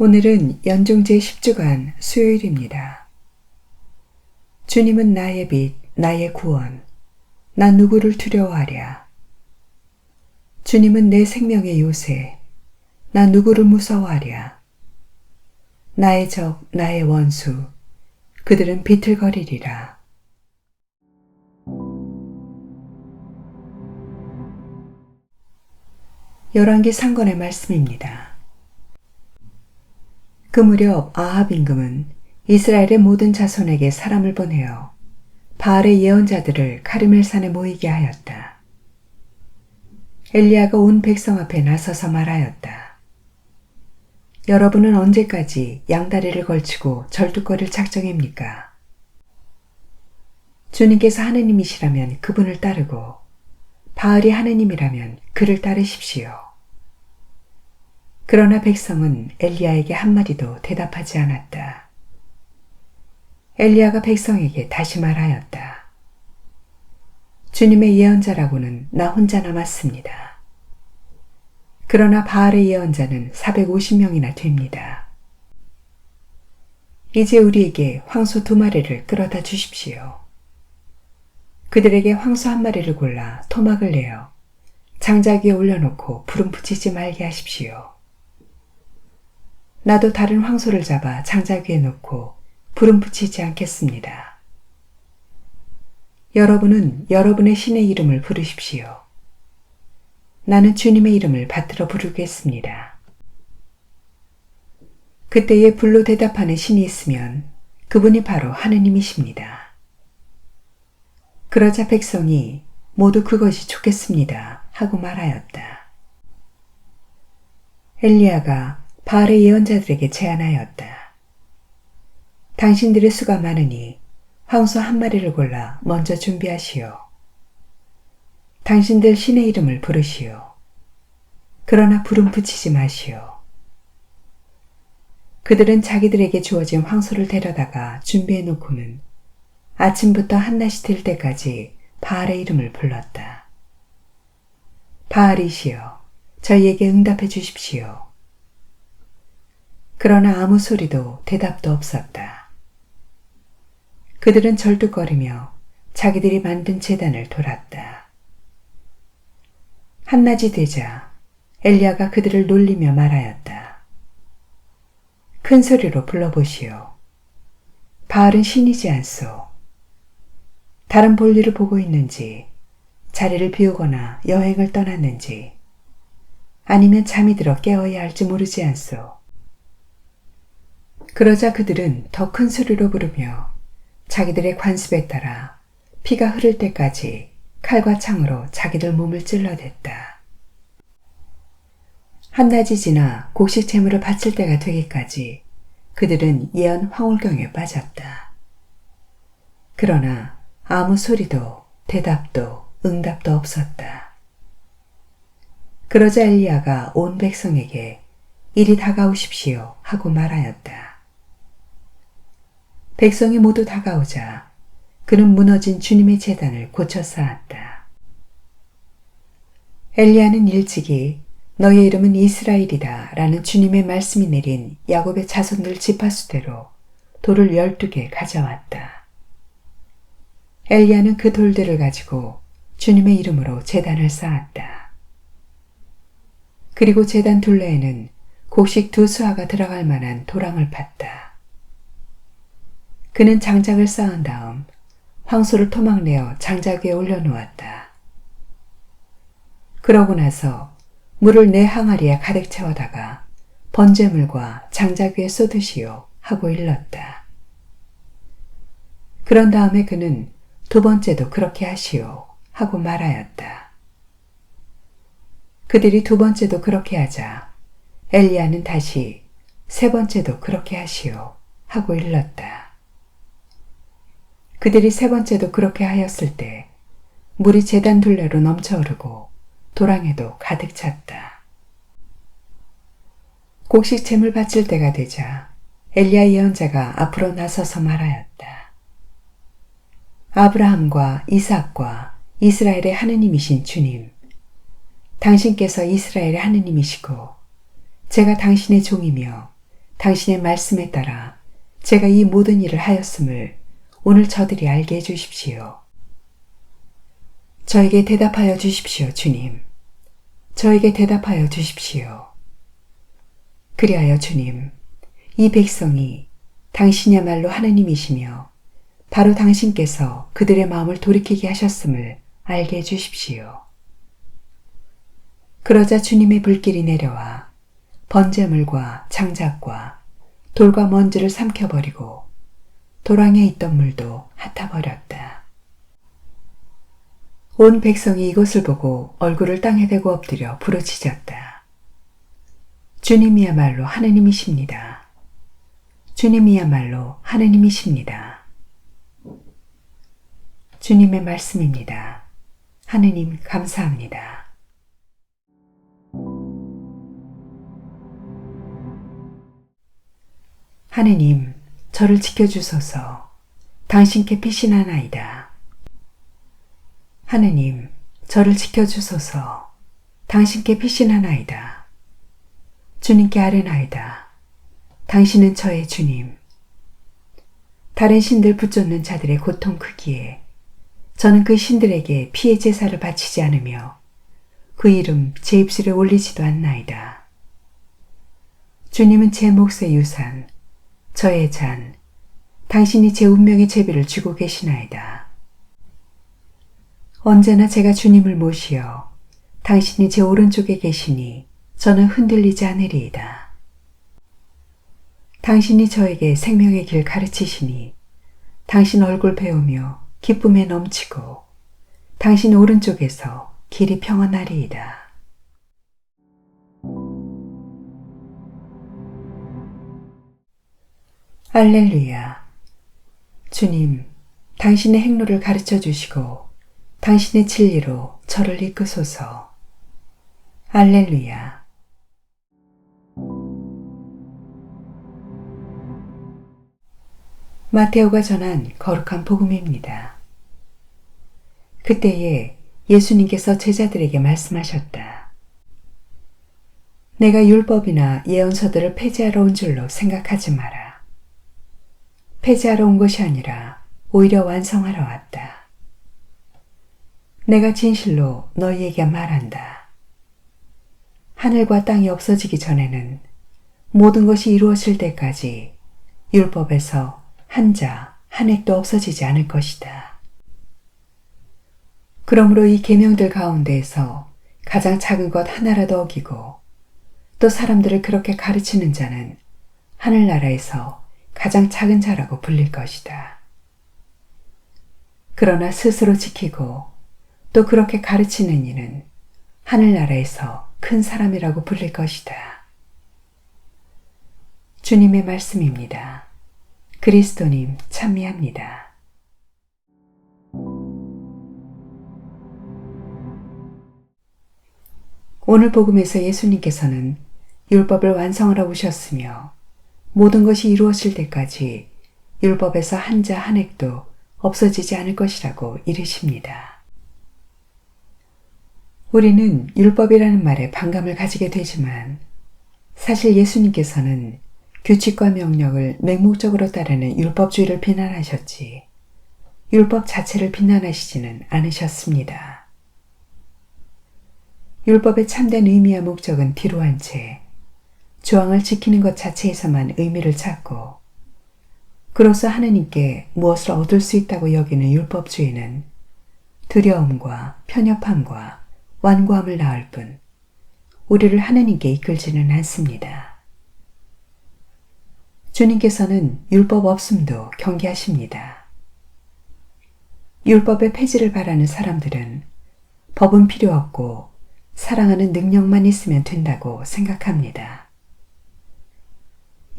오늘은 연중제 10주간 수요일입니다. 주님은 나의 빛, 나의 구원. 나 누구를 두려워하랴. 주님은 내 생명의 요새. 나 누구를 무서워하랴. 나의 적, 나의 원수. 그들은 비틀거리리라. 열왕기 상권의 말씀입니다. 그 무렵 아합 임금은 이스라엘의 모든 자손에게 사람을 보내어 바알의 예언자들을 카르멜산에 모이게 하였다. 엘리야가 온 백성 앞에 나서서 말하였다. 여러분은 언제까지 양다리를 걸치고 절뚝거릴 작정입니까? 주님께서 하느님이시라면 그분을 따르고 바알이 하느님이라면 그를 따르십시오. 그러나 백성은 엘리야에게 한마디도 대답하지 않았다. 엘리야가 백성에게 다시 말하였다. 주님의 예언자라고는 나 혼자 남았습니다. 그러나 바알의 예언자는 450명이나 됩니다. 이제 우리에게 황소 두 마리를 끌어다 주십시오. 그들에게 황소 한 마리를 골라 토막을 내어 장작 위에 올려놓고 불은 붙이지 말게 하십시오. 나도 다른 황소를 잡아 장작 위에 놓고 불은 붙이지 않겠습니다. 여러분은 여러분의 신의 이름을 부르십시오. 나는 주님의 이름을 받들어 부르겠습니다. 그때에 불로 대답하는 신이 있으면 그분이 바로 하느님이십니다. 그러자 백성이 모두 그것이 좋겠습니다 하고 말하였다. 엘리야가 바알의 예언자들에게 제안하였다. 당신들의 수가 많으니 황소 한 마리를 골라 먼저 준비하시오. 당신들 신의 이름을 부르시오. 그러나 불은 붙이지 마시오. 그들은 자기들에게 주어진 황소를 데려다가 준비해 놓고는 아침부터 한낮이 될 때까지 바알의 이름을 불렀다. 바알이시여, 저희에게 응답해 주십시오. 그러나 아무 소리도 대답도 없었다. 그들은 절뚝거리며 자기들이 만든 재단을 돌았다. 한낮이 되자 엘리야가 그들을 놀리며 말하였다. 큰 소리로 불러보시오. 바알은 신이지 않소. 다른 볼일을 보고 있는지, 자리를 비우거나 여행을 떠났는지, 아니면 잠이 들어 깨어야 할지 모르지 않소. 그러자 그들은 더 큰 소리로 부르며 자기들의 관습에 따라 피가 흐를 때까지 칼과 창으로 자기들 몸을 찔러댔다. 한낮이 지나 곡식 재물을 바칠 때가 되기까지 그들은 예언 황홀경에 빠졌다. 그러나 아무 소리도 대답도 응답도 없었다. 그러자 엘리야가 온 백성에게 이리 다가오십시오 하고 말하였다. 백성이 모두 다가오자 그는 무너진 주님의 재단을 고쳐 쌓았다. 엘리야는 일찍이 너의 이름은 이스라엘이다 라는 주님의 말씀이 내린 야곱의 자손들 지파수대로 돌을 열두 개 가져왔다. 엘리야는 그 돌들을 가지고 주님의 이름으로 재단을 쌓았다. 그리고 재단 둘레에는 곡식 두 수화가 들어갈 만한 도랑을 팠다. 그는 장작을 쌓은 다음 황소를 토막내어 장작 위에 올려놓았다. 그러고 나서 물을 내 항아리에 가득 채워다가 번제물과 장작 위에 쏟으시오 하고 일렀다. 그런 다음에 그는 두 번째도 그렇게 하시오 하고 말하였다. 그들이 두 번째도 그렇게 하자 엘리야는 다시 세 번째도 그렇게 하시오 하고 일렀다. 그들이 세 번째도 그렇게 하였을 때 물이 재단 둘레로 넘쳐흐르고 도랑에도 가득 찼다. 곡식 잼을 바칠 때가 되자 엘리야 예언자가 앞으로 나서서 말하였다. 아브라함과 이삭과 이스라엘의 하느님이신 주님, 당신께서 이스라엘의 하느님이시고 제가 당신의 종이며 당신의 말씀에 따라 제가 이 모든 일을 하였음을 오늘 저들이 알게 해 주십시오. 저에게 대답하여 주십시오, 주님. 저에게 대답하여 주십시오. 그리하여 주님, 이 백성이 당신이야말로 하느님이시며 바로 당신께서 그들의 마음을 돌이키게 하셨음을 알게 해 주십시오. 그러자 주님의 불길이 내려와 번제물과 장작과 돌과 먼지를 삼켜버리고 도랑에 있던 물도 핫아버렸다. 온 백성이 이것을 보고 얼굴을 땅에 대고 엎드려 부르짖었다. 주님이야말로 하느님이십니다. 주님이야말로 하느님이십니다. 주님의 말씀입니다. 하느님 감사합니다. 하느님, 저를 지켜주소서. 당신께 피신하나이다. 하느님, 저를 지켜주소서. 당신께 피신하나이다. 주님께 아뢰나이다. 당신은 저의 주님. 다른 신들 붙잡는 자들의 고통 크기에 저는 그 신들에게 피해 제사를 바치지 않으며 그 이름 제 입술에 올리지도 않나이다. 주님은 제 몫의 유산, 저의 잔, 당신이 제 운명의 제비를 쥐고 계시나이다. 언제나 제가 주님을 모시어 당신이 제 오른쪽에 계시니 저는 흔들리지 않으리이다. 당신이 저에게 생명의 길 가르치시니 당신 얼굴 배우며 기쁨에 넘치고 당신 오른쪽에서 길이 평안하리이다. 알렐루야. 주님, 당신의 행로를 가르쳐 주시고 당신의 진리로 저를 이끄소서. 알렐루야. 마테오가 전한 거룩한 복음입니다. 그때에 예수님께서 제자들에게 말씀하셨다. 내가 율법이나 예언서들을 폐지하러 온 줄로 생각하지 마라. 폐지하러 온 것이 아니라 오히려 완성하러 왔다. 내가 진실로 너희에게 말한다. 하늘과 땅이 없어지기 전에는 모든 것이 이루어질 때까지 율법에서 한 자, 한 획도 없어지지 않을 것이다. 그러므로 이 계명들 가운데에서 가장 작은 것 하나라도 어기고 또 사람들을 그렇게 가르치는 자는 하늘나라에서 가장 작은 자라고 불릴 것이다. 그러나 스스로 지키고 또 그렇게 가르치는 이는 하늘나라에서 큰 사람이라고 불릴 것이다. 주님의 말씀입니다. 그리스도님 찬미합니다. 오늘 복음에서 예수님께서는 율법을 완성하러 오셨으며 모든 것이 이루어질 때까지 율법에서 한자 한 획도 없어지지 않을 것이라고 이르십니다. 우리는 율법이라는 말에 반감을 가지게 되지만 사실 예수님께서는 규칙과 명령을 맹목적으로 따르는 율법주의를 비난하셨지 율법 자체를 비난하시지는 않으셨습니다. 율법의 참된 의미와 목적은 뒤로 한 채 조항을 지키는 것 자체에서만 의미를 찾고 그로써 하느님께 무엇을 얻을 수 있다고 여기는 율법주의는 두려움과 편협함과 완고함을 낳을 뿐 우리를 하느님께 이끌지는 않습니다. 주님께서는 율법 없음도 경계하십니다. 율법의 폐지를 바라는 사람들은 법은 필요 없고 사랑하는 능력만 있으면 된다고 생각합니다.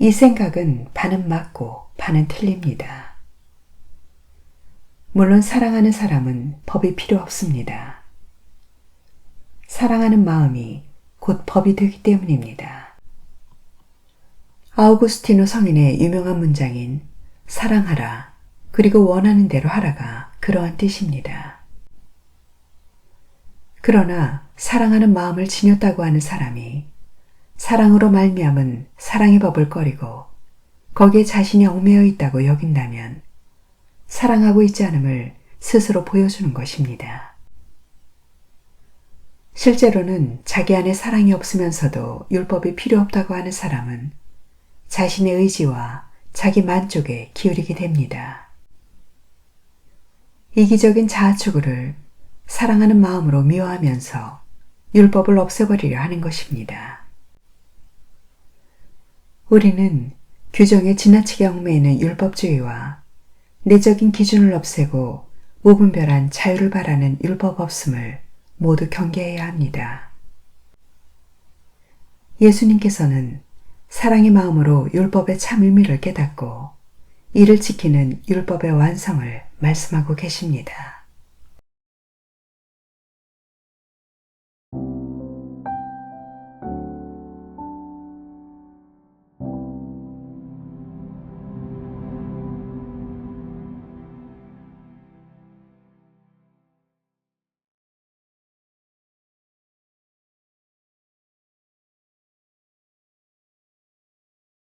이 생각은 반은 맞고 반은 틀립니다. 물론 사랑하는 사람은 법이 필요 없습니다. 사랑하는 마음이 곧 법이 되기 때문입니다. 아우구스티노 성인의 유명한 문장인 사랑하라 그리고 원하는 대로 하라가 그러한 뜻입니다. 그러나 사랑하는 마음을 지녔다고 하는 사람이 사랑으로 말미암은 사랑의 법을 꺼리고 거기에 자신이 얽매여 있다고 여긴다면 사랑하고 있지 않음을 스스로 보여주는 것입니다. 실제로는 자기 안에 사랑이 없으면서도 율법이 필요 없다고 하는 사람은 자신의 의지와 자기 만족에 기울이게 됩니다. 이기적인 자아 추구를 사랑하는 마음으로 미워하면서 율법을 없애버리려 하는 것입니다. 우리는 규정에 지나치게 얽매이는 율법주의와 내적인 기준을 없애고 무분별한 자유를 바라는 율법 없음을 모두 경계해야 합니다. 예수님께서는 사랑의 마음으로 율법의 참 의미를 깨닫고 이를 지키는 율법의 완성을 말씀하고 계십니다.